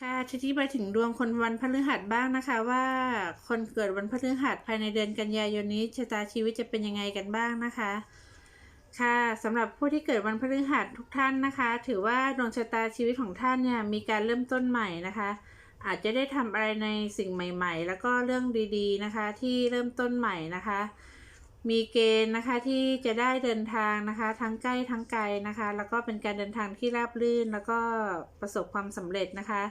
ค่ะทีนี้ไปถึงดวงคนวันพฤหัสบ้างนะคะ ว่าคนเกิดวันพฤหัสภายในเดือนกันยายนนี้ชะตาชีวิตจะเป็นยังไงกันบ้างนะคะ ค่ะสำหรับผู้ที่เกิดวันพฤหัสทุกท่านนะคะ ถือว่าดวงชะตาชีวิตของท่านเนี่ยมีการเริ่มต้นใหม่นะคะ อาจจะได้ทำอะไรในสิ่งใหม่ ๆ แล้วก็เรื่องดีๆนะคะ ที่เริ่มต้นใหม่นะคะ มีเกณฑ์นะคะที่จะได้เดินทางนะคะทั้งใกล้ทั้งไกลนะคะ แล้วก็เป็นการเดินทางที่ราบรื่น แล้วก็ประสบความสำเร็จนะคะ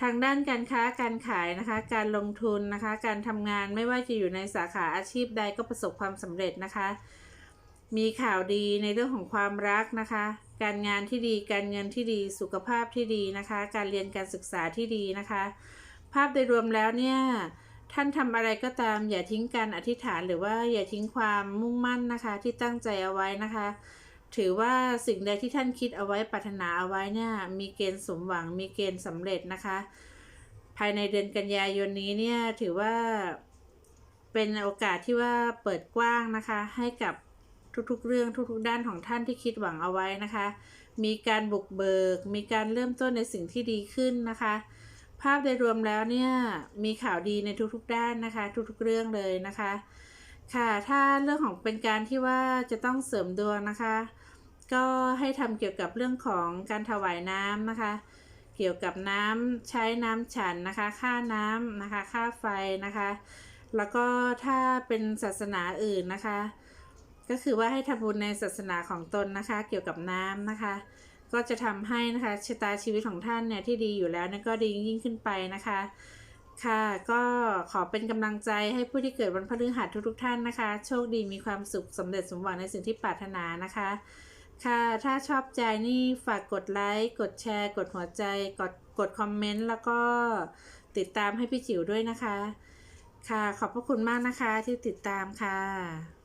ทางด้านการค้าการขายนะคะ การลงทุนนะคะ การทำงานไม่ว่าจะอยู่ในสาขาอาชีพใดก็ประสบความสำเร็จนะคะ มีข่าวดีในเรื่องของความรักนะคะ การงานที่ดีการเงินที่ดีสุขภาพที่ดีนะคะ การเรียนการศึกษาที่ดีนะคะ ภาพโดยรวมแล้วเนี่ย ท่านทำอะไรก็ตาม อย่าทิ้งการอธิษฐานหรือว่าอย่าทิ้งความมุ่งมั่นนะคะ ที่ตั้งใจเอาไว้นะคะ ถือว่าสิ่งใดที่ท่านคิดเอาไว้ปรารถนาเอาไว้เนี่ยมีเกณฑ์สมหวัง มีเกณฑ์สำเร็จนะคะ ภายในเดือนกันยายนนี้เนี่ยถือว่าเป็นโอกาสที่ว่าเปิดกว้างนะคะ ให้กับทุกๆ เรื่องทุกๆ ด้านของท่านที่คิดหวังเอาไว้นะคะ มีการบุกเบิก มีการเริ่มต้นในสิ่งที่ดีขึ้นนะคะ ภาพโดยรวมแล้วเนี่ยมีข่าวดีในทุกๆด้านนะคะ ทุกๆเรื่องเลยนะคะ ค่ะถ้าเรื่องของเป็นการที่ว่าจะต้องเสริมดวงนะคะ ก็ให้ทำเกี่ยวกับเรื่องของการถวายน้ำนะคะ เกี่ยวกับน้ำใช้น้ำฉันนะคะ ค่าน้ำนะคะ ค่าไฟนะคะ แล้วก็ถ้าเป็นศาสนาอื่นนะคะ ก็คือว่าให้ทำบุญในศาสนาของตนนะคะ เกี่ยวกับน้ำนะคะ ก็จะทำให้นะคะชะตาชีวิตของท่านเนี่ยที่ดีอยู่แล้วนี่ยก็ดียิ่งขึ้นไปนะคะ ค่ะ ก็ขอเป็นกำลังใจให้ผู้ที่เกิดวันพฤหัสทุกๆท่านนะคะ โชคดีมีความสุขสำเร็จสมหวังในสิ่งที่ปรารถนานะคะ ค่ะถ้าชอบใจนี่ฝากกดไลค์กดแชร์ กดหัวใจ กดกดคอมเมนต์แล้วก็ติดตามให้พี่จิ๋วด้วยนะคะ ค่ะขอบพระคุณมากนะคะที่ติดตามค่ะ